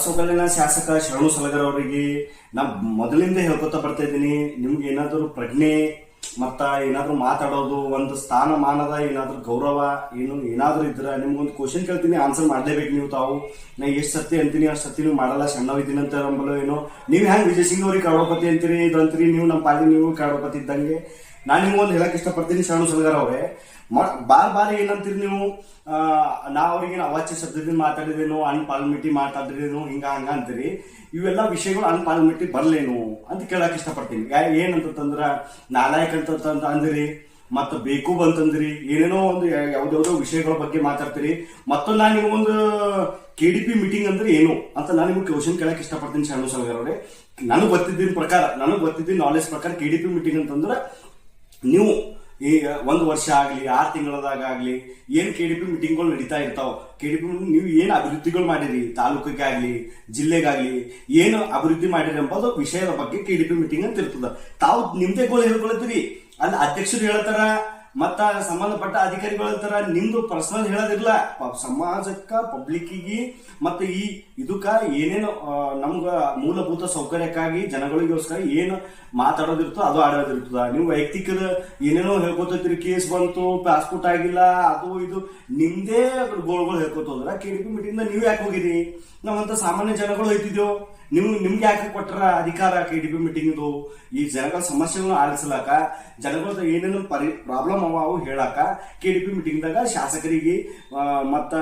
ಬಸವಕಲ್ಯಾಣ ಶಾಸಕ ಶರಣು ಸಲಗರ್ ಅವರಿಗೆ ನಾ ಮೊದಲಿಂದ ಹೇಳ್ಕೊತಾ ಬರ್ತಾ ಇದ್ದೀನಿ. ನಿಮ್ಗೆ ಏನಾದರೂ ಪ್ರಜ್ಞೆ ಮತ್ತ ಏನಾದ್ರು ಮಾತಾಡೋದು, ಒಂದು ಸ್ಥಾನಮಾನದ ಏನಾದ್ರೂ ಗೌರವ ಏನು ಏನಾದ್ರೂ ಇದ್ರ ನಿಮ್ಗೊಂದು ಕ್ವಶನ್ ಕೇಳ್ತೀನಿ ಆನ್ಸರ್ ಮಾಡ್ಲೇಬೇಕು ನೀವು ತಾವು. ನಾ ಎಷ್ಟು ಸತಿ ಅಂತೀನಿ, ಅಷ್ಟು ಸತ್ತಿ ನೀವು ಮಾಡಲ್ಲ ಸಣ್ಣವಿದ್ದೀನಿ ಅಂತ ಏನೋ. ನೀವು ಹೆಂಗೆ ವಿಜಯ್ ಸಿಂಗ್ ಅವ್ರಿಗೆ ಕಾಡೋಪತಿ ಅಂತೀರಿ ಇದ್ರಂತೀರಿ ನೀವು ನಮ್ಮ ಪಾಲಿ ನೀವು ಕಾಡೋಪತಿ ಇದ್ದಂಗೆ. ನಾನು ನಿಮ್ಗೊಂದು ಹೇಳಕ್ ಇಷ್ಟಪಡ್ತೀನಿ ಶರಣು ಸಲಗಾರ ಅವರೇ. ಬಾರ್ ಬಾರಿ ಏನಂತೀರಿ ನೀವು? ನಾ ಅವ್ರಿಗೆ ಅವಾಚ್ಯ ಶಬ್ದದಿಂದ ಮಾತಾಡಿದೇನು ಅನ್ಪಾರ್ಲಿಮೆಂಟಿ ಮಾತಾಡಿದೇನು, ಹಿಂಗ, ಹಂಗ ಅಂತೀರಿ. ಇವೆಲ್ಲ ವಿಷಯಗಳು ಅನ್ಪಾರ್ಲಿಮೆಂಟಿ ಬರ್ಲೇನು ಅಂತ ಕೇಳಕ್ ಇಷ್ಟಪಡ್ತೀನಿ. ಏನಂತಂದ್ರ ನಾಲಾಯಕ್ ಅಂತ ಅಂದಿರಿ, ಮತ್ತು ಬೇಕು ಬಂತಂದ್ರಿ, ಏನೇನೋ ಒಂದು ಯಾವ್ದಾವ್ದೋ ವಿಷಯಗಳ ಬಗ್ಗೆ ಮಾತಾಡ್ತೀರಿ. ಮತ್ತೊಂದು ನಾನು ನಿಮ್ಗೊಂದು ಕೆ ಡಿ ಪಿ ಮೀಟಿಂಗ್ ಅಂದ್ರೆ ಏನು ಅಂತ ನಾನು ನಿಮ್ಗೆ ಕ್ವಶನ್ ಕೇಳಕ್ ಇಷ್ಟಪಡ್ತೀನಿ ಶರಣು ಸಲಗಾರ ಅವರೇ. ನನಗೆ ಗೊತ್ತಿದ್ದಿನ ಪ್ರಕಾರ, ನನಗೆ ಗೊತ್ತಿದ್ದ ನಾಲೆಜ್ ಪ್ರಕಾರ ಕೆ ಡಿ ಪಿ ಮೀಟಿಂಗ್ ಅಂತಂದ್ರೆ ನೀವು ಈ ಒಂದು ವರ್ಷ ಆಗಲಿ, ಆರು ತಿಂಗಳದಾಗಲಿ ಏನು ಕೆ ಡಿ ಪಿ ಮೀಟಿಂಗ್ಗಳು ನಡೀತಾ ಇರ್ತಾವೆ? ಕೆ ಡಿ ಪಿ ನೀವು ಏನು ಅಭಿವೃದ್ಧಿಗಳು ಮಾಡಿರಿ? ತಾಲೂಕಿಗೆ ಆಗಲಿ ಜಿಲ್ಲೆಗಾಗ್ಲಿ, ಏನು ಅಭಿವೃದ್ಧಿ ಮಾಡಿರಿ ಎಂಬುದು ವಿಷಯದ ಬಗ್ಗೆ ಕೆ ಡಿ ಪಿ ಮೀಟಿಂಗ್ ಅಂತ ಇರ್ತದೆ ತಾವು ನಿಮ್ದೇ ಗೋಲ್ ಹೇಳ್ಕೊಳ್ತೀರಿ. ಅಲ್ಲಿ ಅಧ್ಯಕ್ಷರು ಹೇಳ್ತಾರ ಮತ್ತ ಸಂಬಂಧಪಟ್ಟ ಅಧಿಕಾರಿಗಳು ಅಂತಾರ ನಿಮ್ದು ಪರ್ಸನಲ್ ಹೇಳೋದಿಲ್ಲ ಸಮಾಜಕ್ಕ ಪಬ್ಲಿಕ್ಕಿಗೆ ಮತ್ತೆ ಈ ಇದಕ್ಕ ಏನೇನು ನಮ್ಗ ಮೂಲಭೂತ ಸೌಕರ್ಯಕ್ಕಾಗಿ ಜನಗಳಿಗೋಸ್ಕರ ಏನು ಮಾತಾಡೋದಿರ್ತೋ ಅದು ಆಡೋದಿರ್ತದ. ನೀವು ವೈಯಕ್ತಿಕದ ಏನೇನೋ ಹೇಳ್ಕೊತಿರ್ತೀರಿ ಕೇಸ್ ಬಂತು ಪಾಸ್ಪೋರ್ಟ್ ಆಗಿಲ್ಲ, ಅದು ಇದು, ನಿಮ್ದೇ ಗೋಳ್ಗಳು ಹೇಳ್ಕೊತ ಹೋದ್ರ ಕೆ ಡಿ ಪಿ ಮೀಟಿಂಗ್ ನೀವು ಯಾಕೆ ಹೋಗಿರಿ? ನಾವಂತ ಸಾಮಾನ್ಯ ಜನಗಳು ಹೋಯ್ತಿದ್ಯೋ? ನಿಮ್ ನಿಮ್ಗೆ ಯಾಕೆ ಕೊಟ್ಟರ ಅಧಿಕಾರ ಕೆ ಡಿ ಪಿ ಮೀಟಿಂಗ್ ಈ ಜನಗಳ ಸಮಸ್ಯೆಗಳನ್ನ ಆಲಿಸಲಾಕ ಜನಗಳ ಏನೇನು ಪರಿ ಪ್ರಾಬ್ಲಮ್ ಅವ ಅವು ಹೇಳಾಕ ಕೆ ಡಿ ಪಿ ಮೀಟಿಂಗ್ದಾಗ ಶಾಸಕರಿಗೆ ಮತ್ತ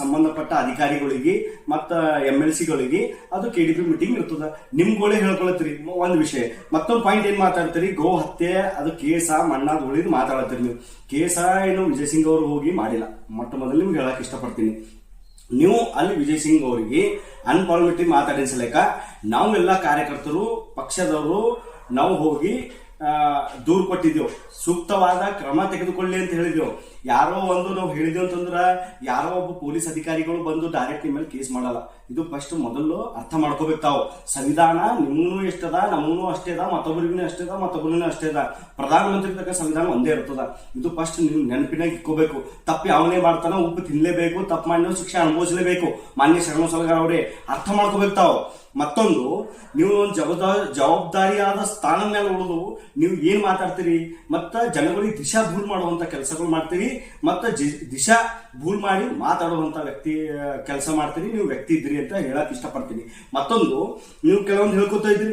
ಸಂಬಂಧಪಟ್ಟ ಅಧಿಕಾರಿಗಳಿಗೆ, ಮತ್ತ ಎಂ ಎಲ್ ಸಿಗಳಿಗೆ ಅದು ಕೆ ಡಿ ಪಿ ಮೀಟಿಂಗ್ ಇರ್ತದ. ನಿಮ್ಗಳೇ ಹೇಳ್ಕೊಳತ್ತೀರಿ. ಒಂದು ಒಂದ್ ವಿಷಯ, ಮತ್ತೊಂದು ಪಾಯಿಂಟ್ ಏನ್ ಮಾತಾಡ್ತೀರಿ? ಗೋ ಹತ್ಯೆ, ಅದು ಕೇಸ, ಮಣ್ಣಾದ ಉಳಿದು ಮಾತಾಡತ್ತೀರಿ ನೀವು. ಕೇಸ ಏನು ವಿಜಯ್ ಸಿಂಗ್ ಅವರು ಹೋಗಿ ಮಾಡಿಲ್ಲ. ಮೊಟ್ಟ ಮೊದಲು ನಿಮ್ಗೆ ಹೇಳಕ್ ಇಷ್ಟಪಡ್ತೀನಿ. ನೀವು ಅಲ್ಲಿ ವಿಜಯ್ ಸಿಂಗ್ ಅವರಿಗೆ ಅನ್ಪಾರ್ಮೆಟಿ ಮಾತಾಡಿಸಲೇಕ ನಾವು ಎಲ್ಲ ಕಾರ್ಯಕರ್ತರು, ಪಕ್ಷದವರು, ನಾವು ಹೋಗಿ ದೂರು ಕೊಟ್ಟಿದ್ದೆವು. ಸೂಕ್ತವಾದ ಕ್ರಮ ತೆಗೆದುಕೊಳ್ಳಿ ಅಂತ ಹೇಳಿದೆವು ಯಾರೋ ಒಂದು ನಾವು ಹೇಳಿದೆವು ಅಂತಂದ್ರೆ ಯಾರೋ ಒಬ್ಬ ಪೊಲೀಸ್ ಅಧಿಕಾರಿಗಳು ಬಂದು ಡೈರೆಕ್ಟ್ ನಿಮ್ಮ ಮೇಲೆ ಕೇಸ್ ಮಾಡಲ್ಲ. ಇದು ಫಸ್ಟ್ ಮೊದಲು ಅರ್ಥ ಮಾಡ್ಕೋಬೇಕು ತಾವು. ಸಂವಿಧಾನ ನಿಮ್ಗೂ ಎಷ್ಟದ ನಮಗೂ ಅಷ್ಟೇ ಅದ, ಮತ್ತೊಬ್ಬರಿಗೂ ಅಷ್ಟೇ ಅದ, ಮತ್ತೊಬ್ಬರಿಗೂ ಅಷ್ಟೇ ಅದ. ಪ್ರಧಾನಮಂತ್ರಿ ತಕ್ಕ ಸಂವಿಧಾನ ಒಂದೇ ಇರ್ತದ. ಇದು ಫಸ್ಟ್ ನೀವು ನೆನಪಿನಾಗ ಇಟ್ಕೋಬೇಕು. ತಪ್ಪು ಯಾವನೇ ಮಾಡ್ತಾನ ಉಪ್ಪು ತಿನ್ಲೇಬೇಕು, ತಪ್ಪು ಮಾಡಿದ್ರೆ ಶಿಕ್ಷೆ ಅನುಭವಿಸಲೇಬೇಕು. ಮಾನ್ಯ ಶರಣ ಸಲಗಾರ ಅವರೇ, ಅರ್ಥ ಮಾಡ್ಕೋಬೇಕು ತಾವು. ಮತ್ತೊಂದು, ನೀವು ಒಂದು ಜವಾಬ್ದಾರಿ ಜವಾಬ್ದಾರಿಯಾದ ಸ್ಥಾನ ಮೇಲೆ ಉಳಿದು ನೀವು ಏನ್ ಮಾತಾಡ್ತೀರಿ? ಮತ್ತ ಜನಗಳಿಗೆ ದಿಶಾ ಭೂಲ್ ಮಾಡುವಂತ ಕೆಲಸಗಳು ಮಾಡ್ತೀರಿ? ಮತ್ತ ದಿಶಾ ಭೂಲ್ ಮಾಡಿ ಮಾತಾಡುವಂತ ವ್ಯಕ್ತಿ ಕೆಲಸ ಮಾಡ್ತೀರಿ ನೀವು ವ್ಯಕ್ತಿ ಇದ್ರಿ ಅಂತ ಹೇಳಕ್ ಇಷ್ಟಪಡ್ತೀನಿ. ಮತ್ತೊಂದು, ನೀವು ಕೆಲವೊಂದು ಹೇಳ್ಕೊತಾ ಇದ್ರಿ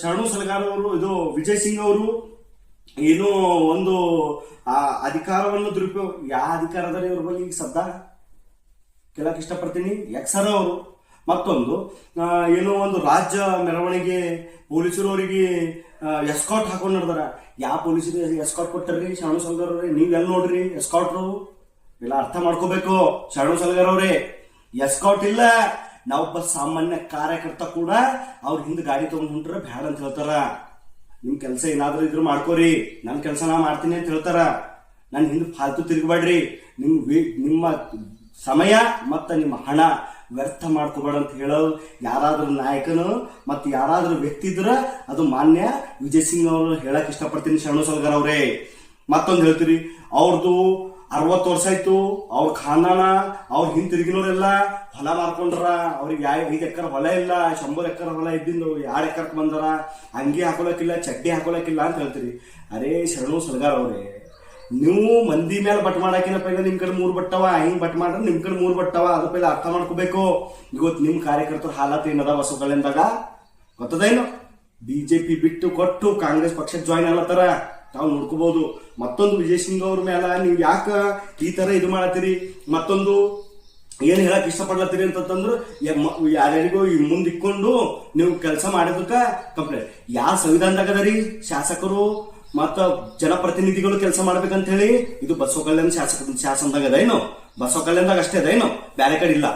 ಶರಣು ಸಲಗಾರ ಅವರು ಇದು ವಿಜಯ್ ಸಿಂಗ್ ಅವರು, ಏನು ಒಂದು, ಆ, ಅಧಿಕಾರವನ್ನು ದುರುಪಯೋಗ ಯಾವ ಅಧಿಕಾರದಲ್ಲಿ ಇವ್ರ ಬಗ್ಗೆ ಈಗ ಸದ್ದ ಕೇಳಕ್ ಇಷ್ಟಪಡ್ತೀನಿ? ಎಕ್ಸರ ಅವರು. ಮತ್ತೊಂದು ಏನೋ ಒಂದು ರಾಜ್ಯ ಮೆರವಣಿಗೆ, ಪೊಲೀಸರು ಅವರಿಗೆ ಎಸ್ಕಾಟ್ ಹಾಕೊಂಡು ನಡ್ದಾರ. ಯಾವ ಪೊಲೀಸರಿಗೆ ಎಸ್ಕಾಟ್ ಕೊಟ್ಟರ್ರಿ ಶರಣು ಸಲ್ಗರ್ ಅವ್ರಿ, ನೀವ್ ಎಲ್ಲಿ ನೋಡ್ರಿ ಎಸ್ಕಾಟ್ರು ಇಲ್ಲ, ಅರ್ಥ ಮಾಡ್ಕೋಬೇಕು ಶರಣು ಸಲ್ಗರ್ ಅವ್ರಿ. ಎಸ್ಕಾಟ್ ಇಲ್ಲ ನಾವೊಬ್ಬ ಸಾಮಾನ್ಯ ಕಾರ್ಯಕರ್ತ ಕೂಡ ಅವ್ರ ಹಿಂದೆ ಗಾಡಿ ತಗೊಂಡ್ ಹೊಂಟ್ರ ಬ್ಯಾಡ ಅಂತ ಹೇಳ್ತಾರ. ನಿಮ್ ಕೆಲಸ ಏನಾದ್ರೂ ಇದ್ರು ಮಾಡ್ಕೋರಿ. ನನ್ ಕೆಲಸ ನಾ ಮಾಡ್ತೀನಿ ಅಂತ ಹೇಳ್ತಾರ. ನನ್ ಹಿಂದೆ ಫಾಲ್ತು ತಿರ್ಗಬೇಡ್ರಿ. ನಿಮ್ ನಿಮ್ಮ ಸಮಯ ಮತ್ತ ನಿಮ್ಮ ಹಣ ವ್ಯರ್ಥ ಮಾಡ್ಕೋಬೇಡ ಅಂತ ಹೇಳೋ ಯಾರಾದ್ರೂ ನಾಯಕನು ಮತ್ತು ಯಾರಾದ್ರೂ ವ್ಯಕ್ತಿ ಇದ್ರ ಅದು ಮಾನ್ಯ ವಿಜಯ್ ಸಿಂಗ್ ಅವರು ಹೇಳಕ್ಕೆ ಇಷ್ಟಪಡ್ತೀನಿ ಶರಣು ಸಲ್ಗರ್ ಅವರೇ. ಮತ್ತೊಂದು ಹೇಳ್ತೀರಿ ಅವ್ರದ್ದು ಅರವತ್ತು ವರ್ಷ ಆಯ್ತು, ಅವ್ರ ಖಾನಾನ, ಅವ್ರ ಹಿಂತಿರುಗಿನವರೆಲ್ಲ ಹೊಲ ಮಾರ್ಕೊಂಡ್ರ, ಅವ್ರಿಗೆ ಯಾ ಐದು ಎಕರೆ ಹೊಲ ಇಲ್ಲ, ಶಂಬರ್ ಎಕರೆ ಹೊಲ ಇದ್ದಿಂದು ಎರಡು ಎಕರೆಗೆ ಬಂದಾರ, ಅಂಗಿ ಹಾಕೊಳಕಿಲ್ಲ, ಚಡ್ಡಿ ಹಾಕೊಳಕಿಲ್ಲ ಅಂತ ಹೇಳ್ತೀರಿ. ಅರೇ ಶರಣು ಸಲ್ಗಾರ್ ಅವ್ರೆ. ನೀವು ಮಂದಿ ಮೇಲೆ ಬಟ್ ಮಾಡಾಕಿನ ಪೈಲ ನಿಮ್ ಕಡೆ ಮೂರ್ ಬಟ್ಟವ ಹಿಂಗ್ ಬಟ್ ಮಾಡ್ರೆ ನಿಮ್ ಕಡೆ ಮೂರ್ ಬಟ್ಟವ ಅದ್ರ ಪೈಲ ಅರ್ಥ ಮಾಡ್ಕೋಬೇಕು. ಇವತ್ತು ನಿಮ್ ಕಾರ್ಯಕರ್ತರ ಹಾಲತ್ ಏನದ ಬಸವಗಳಿಂದಾಗ ಗೊತ್ತದೇನು? ಬಿಜೆಪಿ ಬಿಟ್ಟು ಕೊಟ್ಟು ಕಾಂಗ್ರೆಸ್ ಪಕ್ಷ ಜಾಯಿನ್ ಆಗ್ಲತ್ತಾರ ತಾವು ನೋಡ್ಕೋಬಹುದು ಮತ್ತೊಂದು ವಿಜಯ್ ಸಿಂಗ್ ಅವ್ರ ಮೇಲೆ ನೀವು ಯಾಕ ಈ ತರ ಇದು ಮಾಡತ್ತೀರಿ? ಮತ್ತೊಂದು ಏನ್ ಹೇಳಕ್ ಇಷ್ಟಪಡ್ಲತ್ತೀರಿ ಅಂತಂದ್ರೆ ಯಾರ್ಯಾರಿಗೂ ಈ ಮುಂದ್ ಇಕ್ಕೊಂಡು ನೀವು ಕೆಲಸ ಮಾಡಿದಕ್ಕ ಕಂಪ್ಲೇಂಟ್. ಯಾವ ಸಂವಿಧಾನದಾಗ ಅದರಿ? ಶಾಸಕರು ಮತ್ತ ಜನಪ್ರತಿನಿಧಿಗಳು ಕೆಲಸ ಮಾಡ್ಬೇಕಂತ ಹೇಳಿ ಇದು ಬಸವ ಕಲ್ಯಾಣ ಶಾಸಕ, ಶಾಸನದಾಗ ಅದೇನು ಬಸವ ಕಲ್ಯಾಣದಾಗ ಅಷ್ಟೇ ಅದೇನು ಬೇರೆ ಕಡೆ ಇಲ್ಲ.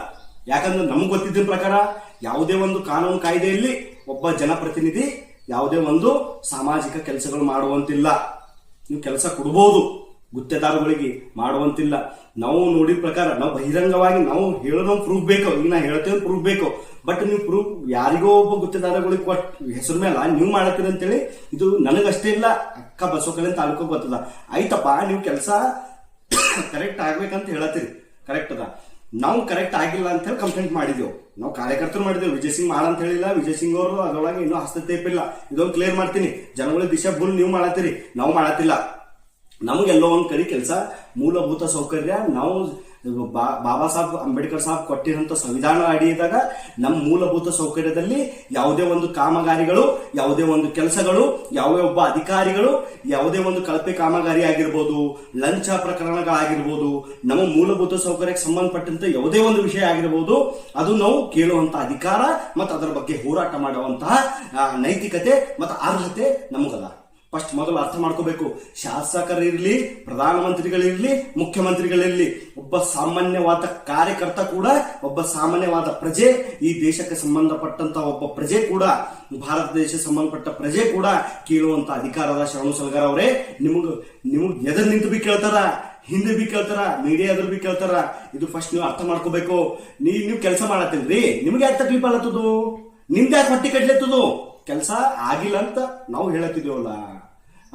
ಯಾಕಂದ್ರೆ ನಮ್ಗೆ ಗೊತ್ತಿದ್ದ ಪ್ರಕಾರ ಯಾವುದೇ ಒಂದು ಕಾನೂನು ಕಾಯ್ದೆಯಲ್ಲಿ ಒಬ್ಬ ಜನಪ್ರತಿನಿಧಿ ಯಾವುದೇ ಒಂದು ಸಾಮಾಜಿಕ ಕೆಲಸಗಳು ಮಾಡುವಂತಿಲ್ಲ. ನೀವು ಕೆಲಸ ಕೊಡ್ಬೋದು, ಗುತ್ತೇದಾರಗಳಿಗೆ ಮಾಡುವಂತಿಲ್ಲ. ನಾವು ನೋಡಿದ ಪ್ರಕಾರ, ನಾವು ಬಹಿರಂಗವಾಗಿ ನಾವು ಹೇಳೋದೊಂದು ಪ್ರೂಫ್ ಬೇಕು, ಈಗ ನಾ ಹೇಳ್ತೇವೆ ಪ್ರೂಫ್ ಬೇಕು. ಬಟ್ ನೀವು ಪ್ರೂಫ್ ಯಾರಿಗೋ ಒಬ್ಬ ಗುತ್ತೇದಾರಗಳಿಗೆ ಕೊಟ್ ಹೆಸರು ಮೇಲೆ ನೀವು ಮಾಡತ್ತೀರಿ ಅಂತೇಳಿ ಇದು ನನಗಷ್ಟೇ ಇಲ್ಲ ಅಕ್ಕ ಬಸವಕಲ್ಯಾಣ ತಾಲೂಕು ಬರ್ತದ ಆಯ್ತಪ್ಪ, ನೀವು ಕೆಲಸ ಕರೆಕ್ಟ್ ಆಗ್ಬೇಕಂತ ಹೇಳತ್ತೀರಿ. ಕರೆಕ್ಟ್ ಅದ. ನಾವು ಕರೆಕ್ಟ್ ಆಗಿಲ್ಲ ಅಂತ ಹೇಳಿ ಕಂಪ್ಲೇಂಟ್ ಮಾಡಿದೆವು. ನಾವು ಕಾರ್ಯಕರ್ತರು ಮಾಡಿದೆವು. ವಿಜಯ್ ಸಿಂಗ್ ಅಂತ ಹೇಳಿಲ್ಲ. ವಿಜಯ್ ಸಿಂಗ್ ಅವರು ಅದರೊಳಗೆ ಇನ್ನೂ ಹಸ್ತಕ್ಷೇಪ ಇಲ್ಲ. ಇದೊಂದು ಕ್ಲಿಯರ್ ಮಾಡ್ತೀನಿ. ಜನಗಳ ದಿಶೆ ಬುಲ್ ನೀವು ಮಾಡತ್ತೀರಿ. ನಾವು ಮಾಡತ್ತಿಲ್ಲ. ನಮಗೆಲ್ಲೋ ಒಂದ್ ಕಡೆ ಕೆಲಸ ಮೂಲಭೂತ ಸೌಕರ್ಯ. ನಾವು ಬಾಬಾ ಸಾಹೇಬ್ ಅಂಬೇಡ್ಕರ್ ಸಾಹೇಬ್ ಕೊಟ್ಟಿರೋಂಥ ಸಂವಿಧಾನ ಅಡಿಯದಾಗ ನಮ್ಮ ಮೂಲಭೂತ ಸೌಕರ್ಯದಲ್ಲಿ ಯಾವುದೇ ಒಂದು ಕಾಮಗಾರಿಗಳು, ಯಾವುದೇ ಒಂದು ಕೆಲಸಗಳು, ಯಾವುದೇ ಒಬ್ಬ ಅಧಿಕಾರಿಗಳು, ಯಾವುದೇ ಒಂದು ಕಳಪೆ ಕಾಮಗಾರಿ ಆಗಿರ್ಬೋದು, ಲಂಚ ಪ್ರಕರಣಗಳಾಗಿರ್ಬೋದು, ನಮ್ಮ ಮೂಲಭೂತ ಸೌಕರ್ಯಕ್ಕೆ ಸಂಬಂಧಪಟ್ಟಂತೆ ಯಾವುದೇ ಒಂದು ವಿಷಯ ಆಗಿರ್ಬೋದು, ಅದು ನಾವು ಕೇಳುವಂತ ಅಧಿಕಾರ ಮತ್ತು ಅದರ ಬಗ್ಗೆ ಹೋರಾಟ ಮಾಡುವಂತಹ ನೈತಿಕತೆ ಮತ್ತು ಅರ್ಹತೆ ನಮಗಲ್ಲ ಫಸ್ಟ್ ಮೊದಲು ಅರ್ಥ ಮಾಡ್ಕೋಬೇಕು. ಶಾಸಕರಿರ್ಲಿ ಪ್ರಧಾನಮಂತ್ರಿಗಳಿರ್ಲಿ, ಮುಖ್ಯಮಂತ್ರಿಗಳಿರಲಿ, ಒಬ್ಬ ಸಾಮಾನ್ಯವಾದ ಕಾರ್ಯಕರ್ತ ಕೂಡ, ಒಬ್ಬ ಸಾಮಾನ್ಯವಾದ ಪ್ರಜೆ, ಈ ದೇಶಕ್ಕೆ ಸಂಬಂಧಪಟ್ಟಂತ ಒಬ್ಬ ಪ್ರಜೆ ಕೂಡ, ಭಾರತ ದೇಶ ಸಂಬಂಧಪಟ್ಟ ಪ್ರಜೆ ಕೂಡ ಕೇಳುವಂತ ಅಧಿಕಾರದ ಶರಣು ಸಲಗರ್ ಅವರೇ. ನಿಮಗ, ನಿಮಗ್ ಎದರ್ ನಿಂತು ಬಿ ಕೇಳ್ತಾರ, ಹಿಂದೆ ಬಿ ಕೇಳ್ತಾರ ಮೀಡಿಯಾ ಎದುರು ಬಿ ಕೇಳ್ತಾರ, ಇದು ಫಸ್ಟ್ ನೀವು ಅರ್ಥ ಮಾಡ್ಕೋಬೇಕು. ನೀ, ನೀವು ಕೆಲಸ ಮಾಡತ್ತಿಲ್ರಿ ನಿಮ್ಗೆ ಯಾಕೆ ತಕ್ಲೀಫ್ ಆಗತ್ತದು ನಿಮ್ದು ಯಾಕೆ ಹೊಟ್ಟಿ ಕಟ್ಲತ್ತದು? ಕೆಲಸ ಆಗಿಲ್ಲ ಅಂತ ನಾವು ಹೇಳತ್ತಿದ್ದೇವಲ್ಲ.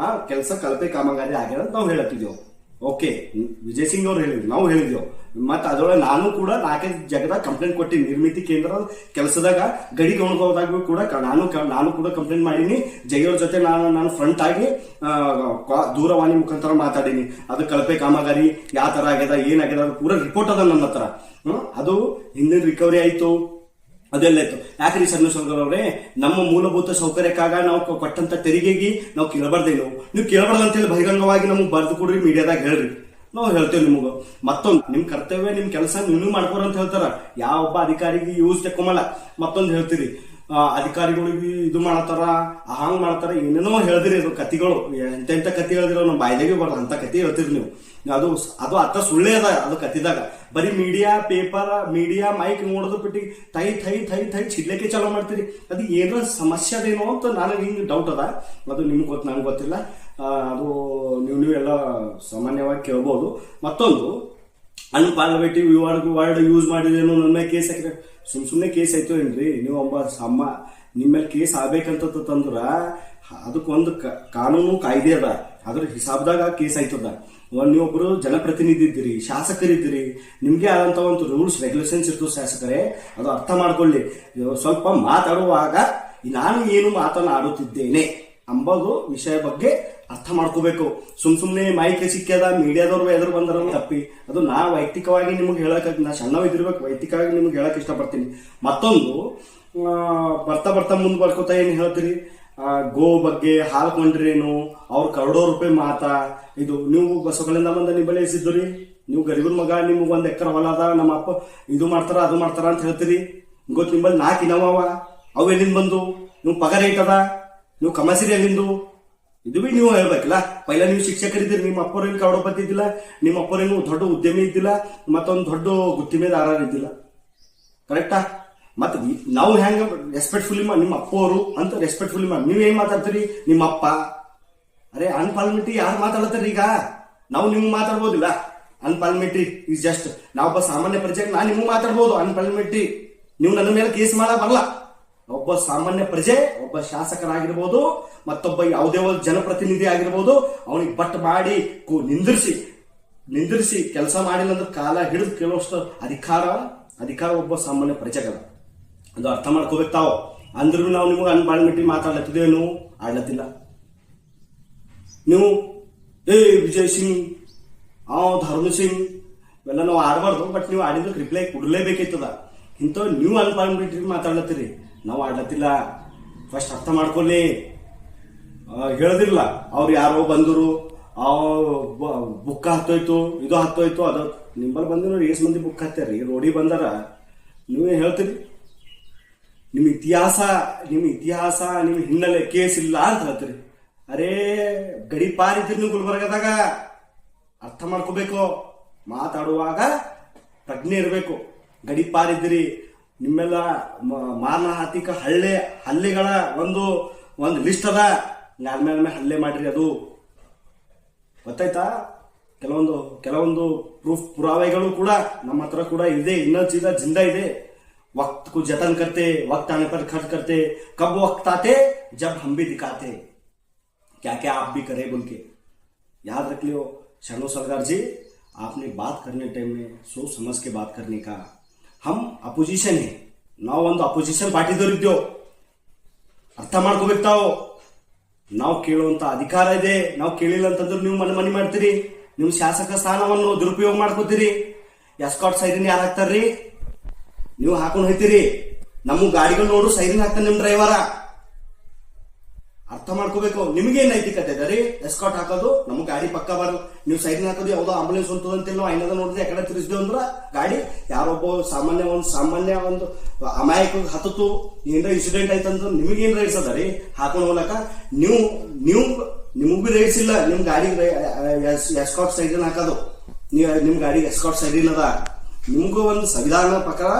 ಆ ಕೆಲಸ ಕಳಪೆ ಕಾಮಗಾರಿ ಆಗ್ಯಾರ ಅಂತ ನಾವು ಹೇಳತ್ತಿದ್ದೆವು ಓಕೆ ವಿಜಯ್ ಸಿಂಗ್ ಅವ್ರು ಹೇಳಿದ್ರು, ನಾವು ಹೇಳಿದ್ದೆವು ಮತ್ತೆ ಅದರೊಳಗೆ ನಾನು ಕೂಡ ನಾಲ್ಕೈದು ಜಗದ ಕಂಪ್ಲೇಂಟ್ ಕೊಟ್ಟಿನಿ. ನಿರ್ಮಿತಿ ಕೇಂದ್ರ ಕೆಲಸದಾಗ, ಗಡಿ ಹೋದಾಗ ಕೂಡ ನಾನು ನಾನು ಕೂಡ ಕಂಪ್ಲೇಂಟ್ ಮಾಡೀನಿ. ಜೈಯವ್ರ ಜೊತೆ ನಾನು ನಾನು ಫ್ರಂಟ್ ಆಗಿ ದೂರವಾಣಿ ಮುಖಾಂತರ ಮಾತಾಡೀನಿ. ಅದು ಕಳಪೆ ಕಾಮಗಾರಿ, ಯಾವ ಥರ ಆಗ್ಯದ ಏನಾಗ್ಯದ ಅದು ಪೂರ ರಿಪೋರ್ಟ್ ಅದ ನನ್ನ ಹತ್ರ. ಅದು ಹಿಂದಿನ ರಿಕವರಿ ಆಯ್ತು. ಅದೆಲ್ಲ ಇತ್ತು. ಯಾಕ್ರಿ ಚಂದ್ರಶೇಖರ್ ಅವರೇ? ನಮ್ಮ ಮೂಲಭೂತ ಸೌಕರ್ಯಕ್ಕಾಗ ನಾವು ಕೊಟ್ಟಂತ ತೆರಿಗೆಗೆ ನಾವು ಕೇಳಬಾರ್ದೇನು ನೀವು ಕೇಳಬಾರ್ದು ಅಂತೇಳಿ ಬಹಿರಂಗವಾಗಿ ನಮಗೆ ಬರೆದು ಕೊಡ್ರಿ, ಮೀಡಿಯಾದಾಗ ಹೇಳ್ರಿ. ನಾವು ಹೇಳ್ತೇವೆ ನಿಮಗ. ಮತ್ತೊಂದು ನಿಮ್ ಕರ್ತವ್ಯ ನಿಮ್ ಕೆಲಸ ನೀವು ಮಾಡ್ಕೋರ ಅಂತ ಹೇಳ್ತಾರ. ಯಾವ ಒಬ್ಬ ಅಧಿಕಾರಿಗೆ ಯೂಸ್ ತೆಕ್ಕೊಂಬಲ್ಲ ಮತ್ತೊಂದು ಹೇಳ್ತೀರಿ ಅಧಿಕಾರಿಗಳಿಗೆ ಇದು ಮಾಡತ್ತಾರ ಹಾಂಗ್ ಮಾಡ್ತಾರ ಏನೇನೋ ಹೇಳ್ದಿರಿ ಅದು ಕತಿಗಳು ಎಂತ ಕತಿ ಹೇಳ್ದಿರೋ ನಮ್ಮ ಬಾಯ್ದಾಗೆ ಬರಲ್ಲ ಅಂತ ಕತಿ ಹೇಳ್ತೀರಿ ನೀವು. ಅದು ಅದು ಅತ್ತ ಸುಳ್ಳೇ ಅದ ಅದು ಕತ್ತಿದಾಗ. ಬರೀ ಮೀಡಿಯಾ ಪೇಪರ್ ಮೀಡಿಯಾ ಮೈಕ್ ನೋಡೋದು ಬಿಟ್ಟು ಥೈ ಥೈ ಥೈ ಥೈ ಚಿಡ್ಲಿಕ್ಕೆ ಚಾಲೂ ಮಾಡ್ತೀರಿ. ಅದು ಏನೋ ಸಮಸ್ಯೆ ಅದೇನೋ ಅಂತ ನನಗೆ ಹಿಂಗೆ ಡೌಟ್ ಅದ. ಅದು ನಿಮ್ಗೆ ಗೊತ್ತು ನನಗೆ ಗೊತ್ತಿಲ್ಲ. ಅದು ನೀವು ನೀವೆಲ್ಲ ಸಾಮಾನ್ಯವಾಗಿ ಕೇಳ್ಬೋದು. ಮತ್ತೊಂದು ಅನ್ಪಾರ್ಲಿಮೆಂಟಿವ್ ವರ್ಡ್ ವರ್ಡ್ ಯೂಸ್ ಮಾಡಿದೇನು ನನ್ನ ಮೇಲೆ ಕೇಸ್ ಹಾಕಿದ್ರೆ ಸುಮ್ ಸುಮ್ಮನೆ ಕೇಸ್ ಆಯ್ತು ಏನ್ರಿ? ನೀವು ಒಬ್ಬ ಸಮ್ಮ ನಿಮ್ಮ ಮೇಲೆ ಕೇಸ್ ಆಗ್ಬೇಕಂತ ತಂದ್ರ, ಅದಕ್ಕೊಂದು ಕಾನೂನು ಕಾಯ್ದೆ ಅದ. ಅದ್ರ ಹಿಸಾಬ್ದಾಗ ಕೇಸ್ ಆಯ್ತದ. ಒಂದ್ ನೀವೊಬ್ರು ಜನಪ್ರತಿನಿಧಿ ಇದ್ದೀರಿ ಶಾಸಕರಿದ್ದೀರಿ, ನಿಮಗೆ ಆದಂತ ಒಂದು ರೂಲ್ಸ್ ರೆಗ್ಯುಲೇಷನ್ಸ್ ಇರ್ತದೆ ಶಾಸಕರೇ, ಅದು ಅರ್ಥ ಮಾಡ್ಕೊಳ್ಳಿ. ಸ್ವಲ್ಪ ಮಾತಾಡುವಾಗ ನಾನು ಏನು ಮಾತನಾಡುತ್ತಿದ್ದೇನೆ ಅಂಬೋದು ವಿಷಯ ಬಗ್ಗೆ ಅರ್ಥ ಮಾಡ್ಕೋಬೇಕು. ಸುಮ್ ಸುಮ್ನೆ ಮಾಹಿತಿ ಸಿಕ್ಕ್ಯದ ಮೀಡಿಯಾದವ್ರು ಎದುರು ಬಂದರ ತಪ್ಪಿ, ಅದು ನಾ ವೈಯಕ್ತಿಕವಾಗಿ ನಿಮ್ಗೆ ಹೇಳಕ್, ನಾ ಸಣ್ಣವಿದ್ದಿರ್ಬೇಕು ವೈಯಕ್ತಿಕವಾಗಿ ನಿಮ್ಗೆ ಹೇಳಕ್ ಇಷ್ಟಪಡ್ತೀನಿ. ಮತ್ತೊಂದು ಬರ್ತಾ ಬರ್ತಾ ಮುಂದೆ ಬರ್ಕೋತಾ ಏನು ಹೇಳ್ತೀರಿ? ಗೋ ಬಗ್ಗೆ ಹಾಲು ಕೊಂಡ್ರೇನು ಅವ್ರ ಕರೋಡೋ ರೂಪಾಯಿ ಮಾತಾ. ಇದು ನೀವು ಬಸವಗಳಿಂದ ಬಂದ ನೀವು ರೀ ನೀವು ಗರಿಬರ ಮಗ, ನಿಮ್ಗೆ ಒಂದು ಎಕರೆ ಹೊಲ ಅದ, ನಮ್ಮ ಅಪ್ಪ ಇದು ಮಾಡ್ತಾರ, ಅದು ಮಾಡ್ತಾರ ಅಂತ ಹೇಳ್ತೀರಿ. ಗೊತ್ತು ನಿಮ್ಮಲ್ಲಿ ನಾಲ್ಕು ಇನವ ಅವು. ಎಲ್ಲಿಂದ ಬಂದು? ನೀವು ಪಗಾರ ಐತದ ನೀವು ಕಮಸಿರಿ ಎಲ್ಲಿಂದು? ಇದು ಬಿ ನೀವು ಹೇಳ್ಬೇಕಲ್ಲ. ಪೈಲ ನೀವು ಶಿಕ್ಷಕರಿದ್ದೀರಿ ನಿಮ್ಮ ಅಪ್ಪರೇನು ಕರೋಡಪತಿ ಇದ್ದಿಲ್ಲ? ನಿಮ್ಮ ಅಪ್ಪರೇನು ದೊಡ್ಡ ಉದ್ಯಮಿ ಇದ್ದಿಲ್ಲ? ಮತ್ತೊಂದು ದೊಡ್ಡ ಗುತ್ತಿಮೆದಾರ ಇದ್ದಿಲ್ಲ. ಕರೆಕ್ಟಾ ಮತ್ತೆ ನಾವು ಹೆಂಗ ರೆಸ್ಪೆಕ್ಟ್ಫುಲಿ ನಿಮ್ಮ ಅಪ್ಪವರು ಅಂತ ರೆಸ್ಪೆಕ್ಟ್ಫುಲಿ ಮಾಡಿ ಏನ್ ಮಾತಾಡ್ತೀರಿ? ನಿಮ್ಮ ಅಪ್ಪ. ಅರೆ ಅನ್ಪಾರ್ಲಿಮೆಂಟ್ರಿ ಯಾರು ಮಾತಾಡತ್ತಾರೆ ಈಗ? ನಾವು ನಿಮ್ಗೆ ಮಾತಾಡ್ಬೋದಿಲ್ಲ. ಅನ್ಪಾರ್ಲಿಮೆಂಟ್ರಿ ಈಸ್ ಜಸ್ಟ್ ನಾವೊಬ್ಬ ಸಾಮಾನ್ಯ ಪ್ರಜೆಗೆ ನಾನು ನಿಮ್ಗೆ ಮಾತಾಡ್ಬೋದು ಅನ್ಪಾರ್ಲಿಮೆಂಟ್ರಿ ನೀವು ನನ್ನ ಮೇಲೆ ಕೇಸ್ ಮಾಡ ಬರಲ್ಲ. ಒಬ್ಬ ಸಾಮಾನ್ಯ ಪ್ರಜೆ, ಒಬ್ಬ ಶಾಸಕರಾಗಿರ್ಬೋದು, ಮತ್ತೊಬ್ಬ ಯಾವುದೇ ಒಂದು ಜನಪ್ರತಿನಿಧಿ ಆಗಿರ್ಬೋದು, ಅವನಿಗೆ ಬಟ್ ಮಾಡಿ ನಿಂದಿರಿಸಿ. ನಿಂದಿರಿಸಿ ಕೆಲಸ ಮಾಡಿಲ್ಲ ಅಂದ್ರೆ ಕಾಲ ಹಿಡಿದು ಕೇಳುವಷ್ಟು ಅಧಿಕಾರ ಅಧಿಕಾರ ಒಬ್ಬ ಸಾಮಾನ್ಯ ಪ್ರಜೆಗಳ ಅದು ಅರ್ಥ ಮಾಡ್ಕೋಬೇಕು ತಾವು. ಅಂದ್ರೂ ನಾವು ನಿಮಗೆ ಅನ್ಪಾರ್ಲಿಮೆಂಟ್ರಿ ಮಾತಾಡ್ಲತ್ತಿದ್ದೇನು? ಆಡ್ಲತ್ತಿಲ್ಲ. ನೀವು, ಏ, ವಿಜಯ್ ಸಿಂಗ್, ಆ, ಧರ್ಮ ಸಿಂಗ್, ಇವೆಲ್ಲ ನಾವು ಆಡಬಾರ್ದು, ಬಟ್ ನೀವು ಆಡಿದ್ರೆ ರಿಪ್ಲೈ ಕೊಡಲೇಬೇಕಾಯ್ತದ ಇಂಥವು ನೀವು ಅನ್ಪಾರ್ಲಿಮೆಂಟ್ರಿ ಮಾತಾಡ್ಲತ್ತೀರಿ. ನಾವು ಆಡ್ಲತ್ತಿಲ್ಲ. ಫಸ್ಟ್ ಅರ್ಥ ಮಾಡ್ಕೊಳ್ಳಿ. ಹೇಳದಿಲ್ಲ ಅವ್ರು ಯಾರೋ ಬಂದರು ಬುಕ್ ಹತ್ತೋಯ್ತು, ಇದು ಹತ್ತೋಯ್ತು, ಅದು ನಿಮ್ಮಲ್ಲಿ ಬಂದಿರೋ ಎಷ್ಟು ಮಂದಿ ಬುಕ್ ಹತ್ತಾರಿ ರೋಡಿ ಬಂದಾರ. ನೀವೇ ಹೇಳ್ತೀರಿ. ನಿಮ್ಮ ಇತಿಹಾಸ ನಿಮ್ಮ ಇತಿಹಾಸ ನಿಮ್ಮ ಹಿನ್ನೆಲೆ ಕೇಸ್ ಇಲ್ಲ ಅಂತ ಹೇಳ್ತೀರಿ. ಅರೇ, ಗಡಿ ಪಾರ್ ನೀವು ಗುಲ್ಬರ್ಗದಾಗ ಅರ್ಥ ಮಾಡ್ಕೋಬೇಕು. ಮಾತಾಡುವಾಗ ಪ್ರಜ್ಞೆ ಇರಬೇಕು. ಗಡಿ ಪಾರ್ ಇದ್ದೀರಿ ನಿಮ್ಮೆಲ್ಲ ಮಾರಣಾತಿಕ ಹಳ್ಳೆ ಹಲ್ಲೆಗಳ ಒಂದು ಒಂದು ಲಿಸ್ಟ್ ಅದ. ಯಾರ ಮೇಲೆ ಹಲ್ಲೆ ಮಾಡಿರಿ ಅದು. ಗೊತ್ತಾಯ್ತಾ? ಕೆಲವೊಂದು ಕೆಲವೊಂದು ಪ್ರೂಫ್ ಪುರಾವೆಗಳು ಕೂಡ ನಮ್ಮ ಹತ್ರ ಕೂಡ ಇದೆ. ಇನ್ನೂ ಚೀಲ ಜಿಂದ ಇದೆ. वक्त को जतन करते वक्त आने पर खर्च करते कब वक्त आते जब हम भी दिखाते क्या क्या आप भी करें बोल के याद रख लियो शरणो सरकार जी आपने बात करने टाइम में सोच समझ के बात करने का हम अपोजिशन है ನಾವು ಒಂದು ಅಪೋಸಿಷನ್ ಪಾರ್ಟಿದವ್ರು ಇದ್ದೇವು ಅರ್ಥ ಮಾಡ್ಕೋಬೇಕು ತಾವು ನಾವು ಕೇಳುವಂತ ಅಧಿಕಾರ ಇದೆ ನಾವು ಕೇಳಿಲ್ಲ ಅಂತಂದ್ರೆ ನೀವು ಮನೆ ಮನೆ ಮಾಡ್ತೀರಿ ನೀವು ಶಾಸಕ ಸ್ಥಾನವನ್ನು ದುರುಪಯೋಗ ಮಾಡ್ಕೋತೀರಿ ಎಸ್ಕಾಟ್ ಸೈರಿನ್ ಯಾರು ಹಾಕ್ತಾರ್ರಿ ನೀವು ಹಾಕೊಂಡು ಹೋಯ್ತೀರಿ. ನಮ್ಮ ಗಾಡಿಗಳು ನೋಡು ಸೈರಿಂಗ್ ಹಾಕ್ತಾನೆ ನಿಮ್ ಡ್ರೈವರ ಅರ್ಥ ಮಾಡ್ಕೋಬೇಕು. ನಿಮಗೆ ನೈತಿಕತೆ ಇದೆ ರೀ? ಎಸ್ಕಾಟ್ ಹಾಕೋದು, ನಮ್ಮ ಗಾಡಿ ಪಕ್ಕ ಬರಲ್ಲ ನೀವು ಸೈರಿನ್ ಹಾಕೋದು, ಯಾವ್ದೋ ಆಂಬುಲೆನ್ಸ್ ಅಂತೇಳಿ ನಾವು ಐನದ ನೋಡಿದ್ರೆ ಯಾಕಡೆ ತಿರ್ಸಿದೇವ್ ಅಂದ್ರ ಗಾಡಿ ಯಾರೊಬ್ಬ ಸಾಮಾನ್ಯ ಒಂದು ಸಾಮಾನ್ಯ ಒಂದು ಅಮಾಯಕ ಹತ್ತತು ಏನರ ಇನ್ಸಿಡೆಂಟ್ ಆಯ್ತಂದ್ರೆ ನಿಮಗೆ ಏನ್ ರೈಟ್ಸ್ ಅದ ರೀ? ಹಾಕೊಂಡು ಹೋಗ್ಲಕ್ಕ. ನೀವು ನೀವು, ನಿಮಗ್ ಬಿ ರೈಟ್ಸ್ ಇಲ್ಲ. ನಿಮ್ ಗಾಡಿ ಎಸ್ಕಾಟ್ ಸೈರಿನ್ ಹಾಕೋದು. ನೀವು ನಿಮ್ ಗಾಡಿಗೆ ಎಸ್ಕಾಟ್ ಸೈರಿನ್ ಅದ. ನಿಮಗೂ ಒಂದು ಸಂವಿಧಾನ ಪ್ರಕಾರ,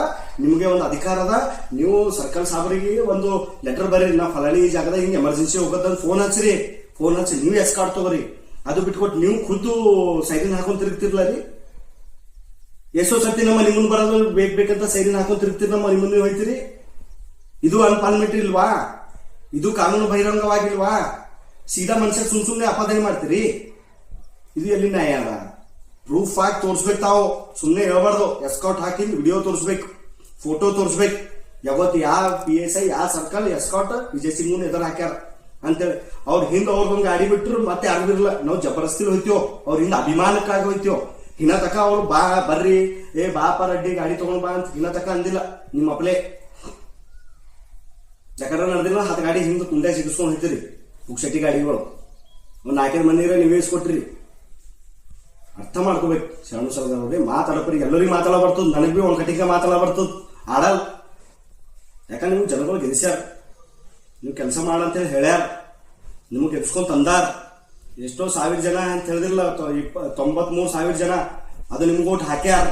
ನಿಮಗೆ ಒಂದು ಅಧಿಕಾರ ಅದ ನೀವು ಸರ್ಕಲ್ ಸಾಬರಿಗೆ ಒಂದು ಲೆಟರ್ ಬರೀರಿ ನಾವು ಫಲಾನಿ ಜಾಗದ ಹಿಂಗೆ ಎಮರ್ಜೆನ್ಸಿ ಹೋಗೋದಂತ ಫೋನ್ ಹಚ್ಚಿರಿ. ಫೋನ್ ಹಚ್ಚಿ ನೀವು ಕಾರ್ಡ್ ತಗೋರಿ? ಅದು ಬಿಟ್ಕೊಟ್ಟು ನೀವು ಖುದ್ದು ಸೈರಿನ್ ಹಾಕೊಂಡ್ ತಿರುಗ್ತಿರ್ಲ ರೀ? ಎಷ್ಟೋ ಸರ್ತಿ ನಮ್ಮ ಮನೆ ಮುಂದೆ ಬರೋದು ಬೇಕು ಬೇಕಂತ ಸೈರಿನ್ ಹಾಕೊಂಡ್ ತಿರುಗ್ತಿರ್ ನಮ್ಮ ಮನೆ ಮುಂದೆ ಹೋಯ್ತಿರಿ ಇದು ಅನ್ಪಾರ್ಲಿಮೆಂಟ್ರಿ ಇಲ್ವಾ? ಇದು ಕಾನೂನು ಬಹಿರಂಗವಾಗಿಲ್ವಾ? ಸೀದಾ ಮನುಷ್ಯ ಸುಮ್ ಸುಮ್ಮನೆ ಅಪಾದನೆ ಮಾಡ್ತೀರಿ? ಇದು ಎಲ್ಲಿ ನ್ಯಾಯ? ಅದ ಪ್ರೂಫ್ ಆಗಿ ತೋರಿಸ್ಬೇಕು ತಾವು. ಸುಮ್ಮನೆ ಹೇಳ್ಬಾರ್ದು. ಎಸ್ಕಾಟ್ ಹಾಕಿದ್ ವಿಡಿಯೋ ತೋರಿಸ್ಬೇಕು. ಫೋಟೋ ತೋರಿಸ್ಬೇಕು. ಯಾವತ್ತು ಯಾವ ಪಿ ಎಸ್ ಐ ಯಾವ ಸರ್ಕಲ್ ಎಸ್ಕಾಟ್ ವಿಜಯ್ ಸಿಂಗ್ ಎದುರು ಹಾಕ್ಯಾರ ಅಂತೇಳಿ. ಅವ್ರ ಹಿಂದೆ ಅವ್ರದೊಂದು ಗಾಡಿ ಬಿಟ್ಟರು ಮತ್ತೆ ಯಾರು ಇರಲ್ಲ ನಾವು ಜಬರ್ದಸ್ತಿಲಿ ಹೋಯ್ತೀವೋ. ಅವ್ರ ಹಿಂದೆ ಅಭಿಮಾನಕ್ಕಾಗಿ ಹೋಯ್ತೀವೋ. ಹಿನ ತಕ ಅವ್ರು ಬಾ, ಬರ್ರಿ. ಏ ಬಾಪ ರೆಡ್ಡಿ, ಗಾಡಿ ತಗೊಂಡ್ ಬಾ ಅಂತ ಹಿನ ತಕ ಅಂದಿಲ್ಲ. ನಿಮ್ಮ ಅಪ್ಲೆ. ಯಾಕಂದ್ರೆ ನಡೆದಿಲ್ಲ, ಹತ್ತು ಗಾಡಿ ಹಿಂದೆ ಕುಂಡೆ ಸಿಗಿಸ್ಕೊಂಡು ಹೋಯ್ತೀರಿ. ಪುಕ್ಷಟಿ ಗಾಡಿಗಳು. ಒಂದು ನಾಲ್ಕೈದು ಮಂದಿರ ನೀವೇ ಇಸ್ಕೊಟ್ರಿ. ಅರ್ಥ ಮಾಡ್ಕೋಬೇಕು. ಶರಣು ಸರದ ನೋಡಿ ಮಾತಾಡಪ್ಪರಿಗೆ ಎಲ್ಲರಿಗೂ ಮಾತಾಡ ಬರ್ತದ. ನನಗ್ ಬಿ ಒಂದ್ ಕಟ್ಟಿಗೆ ಮಾತಾಡ ಬರ್ತದ. ಆಡಲ್ ಯಾಕಂದ್ರೆ ನೀವು ಜನಗಳು ಗೆಲ್ಸ್ಯಾರ ನೀವು ಕೆಲಸ ಮಾಡಂತೇಳಿ ಹೇಳ್ಯಾರ. ನಿಮಗೆ ಗೆಲ್ಸ್ಕೊಂಡ್ ತಂದಾರ. ಎಷ್ಟೋ ಸಾವಿರ ಜನ ಅಂತ ಹೇಳಿದಿಲ್ಲ ತೊಂಬತ್ಮೂರು ಸಾವಿರ ಜನ. ಅದು ನಿಮ್ಗೆ ಓಟ್ ಹಾಕ್ಯಾರ.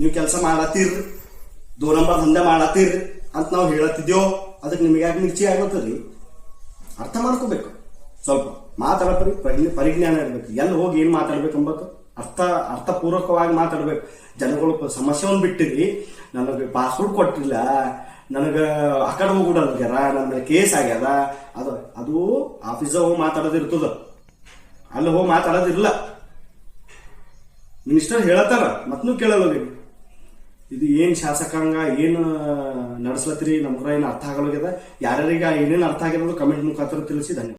ನೀವು ಕೆಲಸ ಮಾಡತ್ತೀರ್. ದೋ ನಂಬರ್ ದಂಧೆ ಮಾಡತ್ತೀರ್ ಅಂತ ನಾವು ಹೇಳತ್ತಿದ್ಯೋ, ಅದಕ್ಕೆ ನಿಮಗೆ ಯಾಕೆ ಮಿರ್ಚಿ ಆಗ್ಲತ್ತದ್ರಿ? ಅರ್ಥ ಮಾಡ್ಕೋಬೇಕು. ಸ್ವಲ್ಪ ಮಾತಾಡಪ್ಪ ಪರಿ- ಪರಿಜ್ಞಾನ ಇರ್ಬೇಕು. ಎಲ್ಲಿ ಹೋಗಿ ಏನು ಮಾತಾಡ್ಬೇಕು ಎಂಬತ್ತು ಅರ್ಥ, ಅರ್ಥಪೂರ್ವಕವಾಗಿ ಮಾತಾಡ್ಬೇಕು. ಜನಗಳು ಸಮಸ್ಯೆವನ್ನು ಬಿಟ್ಟಿರಿ ನನಗೆ ಪಾಸ್ಪೋರ್ಟ್ ಕೊಟ್ಟಿಲ್ಲ. ನನಗೆ ಆ ಕಡೆ ಹೋಗ್ಬಿಡೋಗ್ಯಾರ ನನ್ನ ಮೇಲೆ ಕೇಸ್ ಆಗ್ಯದ. ಅದು ಅದು ಆಫೀಸಾಗ ಹೋಗಿ ಮಾತಾಡೋದಿರ್ತದ ಅಲ್ಲಿ ಹೋಗಿ ಮಾತಾಡೋದಿಲ್ಲ ಮಿನಿಸ್ಟರ್ ಹೇಳತ್ತಾರ. ಮತ್ತೂ ಕೇಳಲ್ಲ ಇದು ಏನು ಶಾಸಕಾಂಗ, ಏನು ನಡೆಸ್ಲತ್ರಿ ನಮ್ಗೆ ಏನು ಅರ್ಥ ಆಗಲಾಗ್ಯದ ಯಾರ್ಯಾರಿಗೆ ಏನೇನು ಅರ್ಥ ಆಗಿರೋದು ಕಮೆಂಟ್ ಮುಖಾಂತರ ತಿಳಿಸಿ. ಧನ್ಯವಾದ.